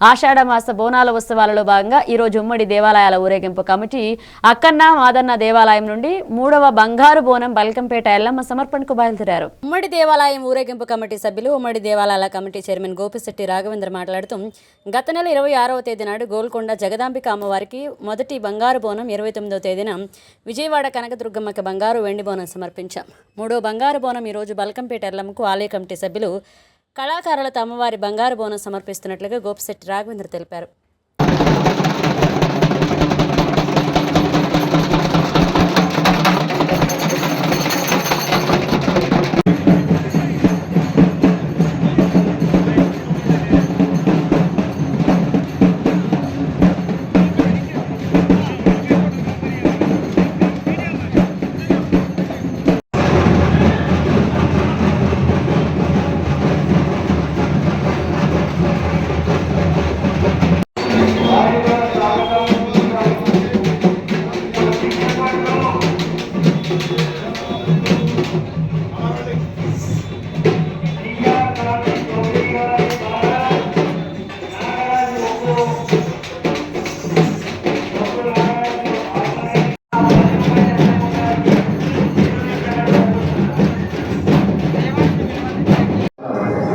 ఆషాఢ మాస బోనాల ఉత్సవాలలో భాగంగా ఈరోజు ఉమ్మడి దేవాలయాల ఊరేగింపు కమిటీ అక్కన్న మాదన్న దేవాలయం నుండి మూడవ బంగారు బోనం బల్కంపేట ఎల్లమ్మ సమర్పణకు బయలుదేరారు. ఉమ్మడి దేవాలయం ఊరేగింపు కమిటీ సభ్యులు ఉమ్మడి దేవాలయాల కమిటీ చైర్మన్ గోపిశెట్టి రాఘవేంద్ర మాట్లాడుతూ గత నెల ఇరవై ఆరవ తేదీ నాడు గోల్కొండ జగదాంబిక అమ్మవారికి మొదటి బంగారు బోనం ఇరవై తొమ్మిదవ తేదీన విజయవాడ కనకదుర్గమ్మకి బంగారు వెండి బోనం సమర్పించాం. మూడో బంగారు బోనం ఈరోజు బల్కంపేట ఎల్లమ్మకు ఆలయ కమిటీ సభ్యులు కళాకారులతో అమ్మవారి బంగారు బోనం సమర్పిస్తున్నట్లుగా గోపిశెట్టి రాఘవేంద్ర తెలిపారు.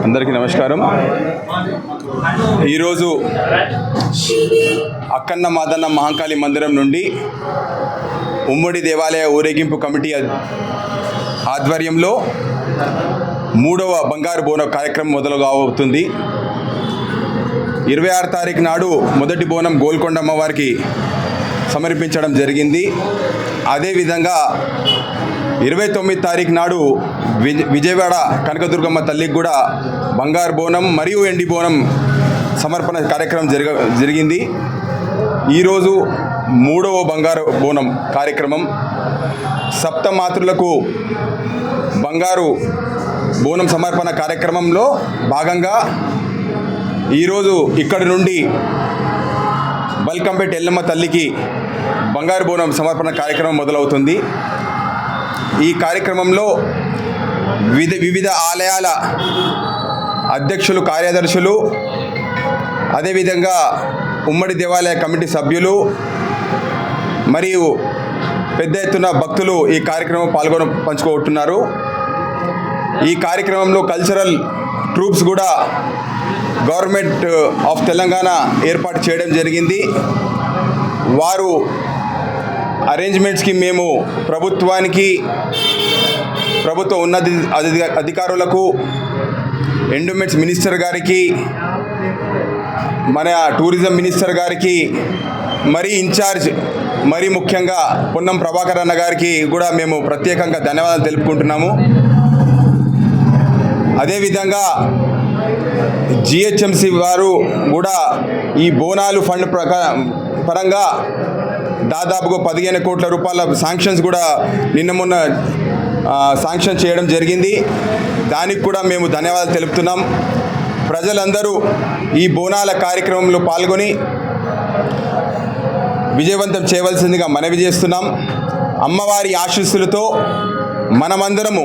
అందరికీ నమస్కారం. ఈరోజు అక్కన్న మాదన్న మహంకాళి మందిరం నుండి ఉమ్మడి దేవాలయ ఊరేగింపు కమిటీ ఆధ్వర్యంలో మూడవ బంగారు బోనం కార్యక్రమం మొదలు కాబోతుంది ఇరవై ఆరు తారీఖు నాడు మొదటి బోనం గోల్కొండమ్మ వారికి సమర్పించడం జరిగింది. అదేవిధంగా ఇరవై తొమ్మిది తారీఖు నాడు విజయవాడ కనకదుర్గమ్మ తల్లికి కూడా బంగారు బోనం మరియు ఎండి బోనం సమర్పణ కార్యక్రమం జరగ జరిగింది. ఈరోజు మూడవ బంగారు బోనం కార్యక్రమం. సప్తమాతృలకు బంగారు బోనం సమర్పణ కార్యక్రమంలో భాగంగా ఈరోజు ఇక్కడి నుండి బల్కంపేట ఎల్లమ్మ తల్లికి బంగారు బోనం సమర్పణ కార్యక్రమం మొదలవుతుంది. ఈ కార్యక్రమంలో వివిధ వివిధ ఆలయాల అధ్యక్షులు కార్యదర్శులు అదేవిధంగా ఉమ్మడి దేవాలయ కమిటీ సభ్యులు మరియు పెద్ద ఎత్తున భక్తులు ఈ కార్యక్రమం పాల్గొన పంచుకుంటున్నారు ఈ కార్యక్రమంలో కల్చరల్ ట్రూప్స్ కూడా గవర్నమెంట్ ఆఫ్ తెలంగాణ ఏర్పాటు చేయడం జరిగింది. వారు అరేంజ్మెంట్స్కి మేము ప్రభుత్వానికి ప్రభుత్వ ఉన్న అధికారులకు ఎండోమెంట్స్ మినిస్టర్ గారికి మన టూరిజం మినిస్టర్ గారికి మరి ఇన్ఛార్జ్ మరి ముఖ్యంగా పొన్నం ప్రభాకర్ అన్న గారికి కూడా మేము ప్రత్యేకంగా ధన్యవాదాలు తెలుపుకుంటున్నాము. అదేవిధంగా జిహెచ్ఎంసి వారు కూడా ఈ బోనాలు ఫండ్ ప్రకా పరంగా దాదాపుగా పదిహేను కోట్ల రూపాయల శాంక్షన్స్ కూడా నిన్న మొన్న శాంక్షన్ చేయడం జరిగింది. దానికి కూడా మేము ధన్యవాదాలు తెలుపుతున్నాం. ప్రజలందరూ ఈ బోనాల కార్యక్రమంలో పాల్గొని విజయవంతం చేయవలసిందిగా మనవి చేస్తున్నాం. అమ్మవారి ఆశీస్సులతో మనమందరము